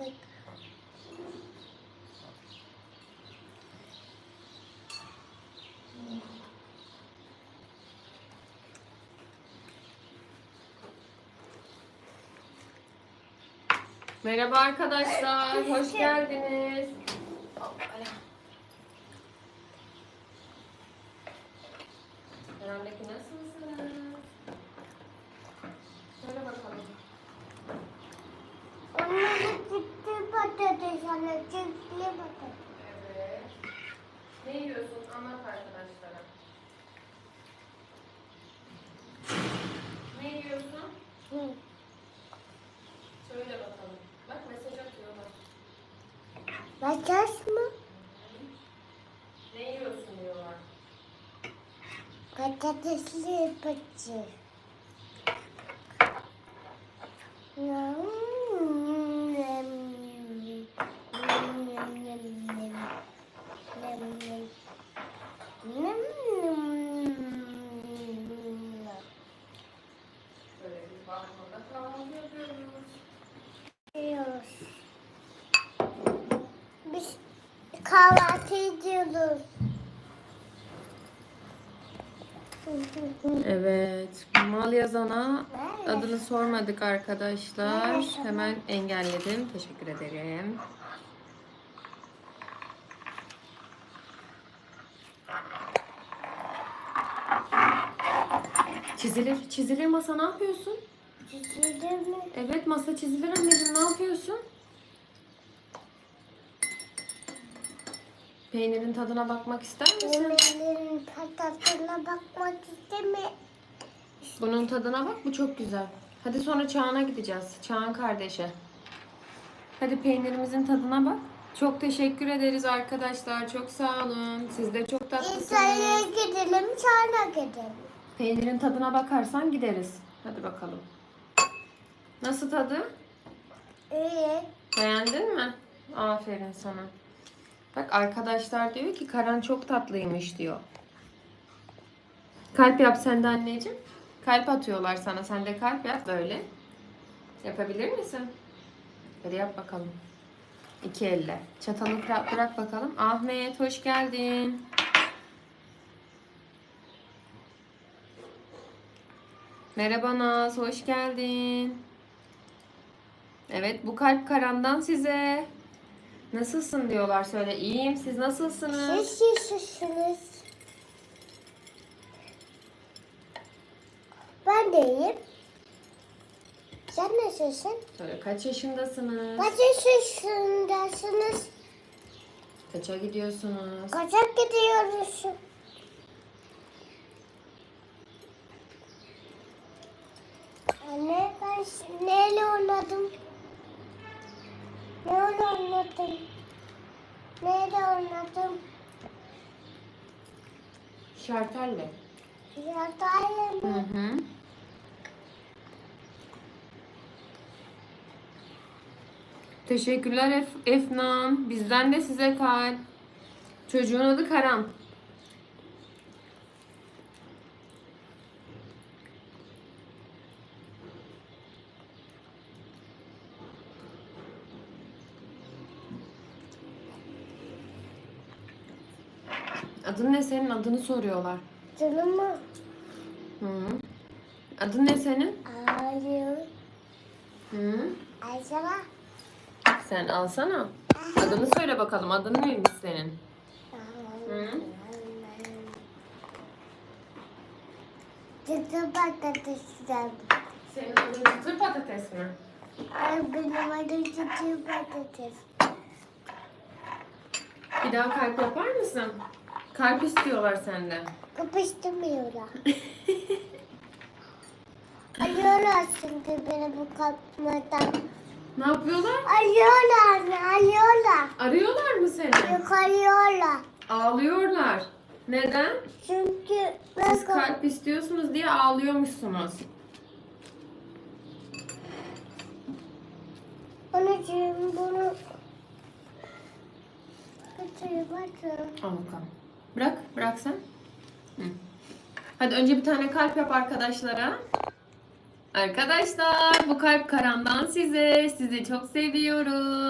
Evet. Merhaba arkadaşlar, hoş geldiniz. Hoppala. Selamünaleyküm, nasılsınız? Söyle bakalım. Onları gitti Evet. Ne yiyorsun? Anlat arkadaşlara. Ne yiyorsun? Hı. Söyle bakalım. Bak mesaj atıyorlar. Patates mı? Ne yiyorsun diyorlar. Patatesli patates. Kahvaltı ediyoruz. Evet, mal yazana adını sormadık arkadaşlar. Hemen engelledim. Teşekkür ederim. Çizilir, çizilir masa ne yapıyorsun? Çizilir mi? Evet masa çizilir anneciğim ne yapıyorsun? Peynirin tadına bakmak ister misin? Yemeklerin patatesine bakmak istemiyorum. Bunun tadına bak bu çok güzel. Hadi sonra Çağan'a gideceğiz. Çağan kardeşe. Hadi peynirimizin tadına bak. Çok teşekkür ederiz arkadaşlar. Çok sağ olun. Siz de çok İsa'ya tatlısınız. gidelim, sonra gidelim. Peynirin tadına bakarsan gideriz. Hadi bakalım. Nasıl tadı? İyi. Beğendin mi? Aferin sana. Bak arkadaşlar diyor ki Karan çok tatlıymış diyor. Kalp yap sen de anneciğim. Kalp atıyorlar sana. Sen de kalp yap böyle. Yapabilir misin? Hadi yap bakalım. İki elle. Çatalı bırak, bakalım. Ahmet hoş geldin. Merhaba Naz, hoş geldin. Evet, bu kalp karandan size. Nasılsın diyorlar söyle. İyiyim, siz nasılsınız? Siz şişsiniz. Ben de iyiyim. Sen nasılsın? Söyle kaç yaşındasınız? Kaç yaşındasınız? Kaça gidiyorsunuz? Kaça gidiyoruz? Anne ben neyle oynadım? Neyle oynadım? Neyle oynadım? Şartelle. Yatağıyla Hı mı? hı. Teşekkürler Ef Efnan. Bizden de size kalp. Çocuğun adı Karan. Adın ne senin? Adını soruyorlar. Canımı Hı. Adın ne senin? ağrıyor. Hı. Ayşara. Sen alsana. Adını söyle bakalım. Adın neymiş senin? Hı. Çıtı patatesler. Senin adın çıtır patates mi? Ay benim adım çıtı patates. Bir daha kalp yapar mısın? Kalp istiyorlar senden. Kapıştırmıyorlar. Alıyorlar şimdi beni bu kapmadan. Ne yapıyorlar? Alıyorlar, alıyorlar. Arıyorlar mı seni? Yukarıyorlar. Ağlıyorlar. Neden? Çünkü ben Siz kalp istiyorsunuz diye ağlıyormuşsunuz. Anneciğim bunu götürüp atın. Al bakalım. Bırak, bırak sen. Hadi önce bir tane kalp yap arkadaşlara. Arkadaşlar bu kalp karandan size. Sizi çok seviyorum.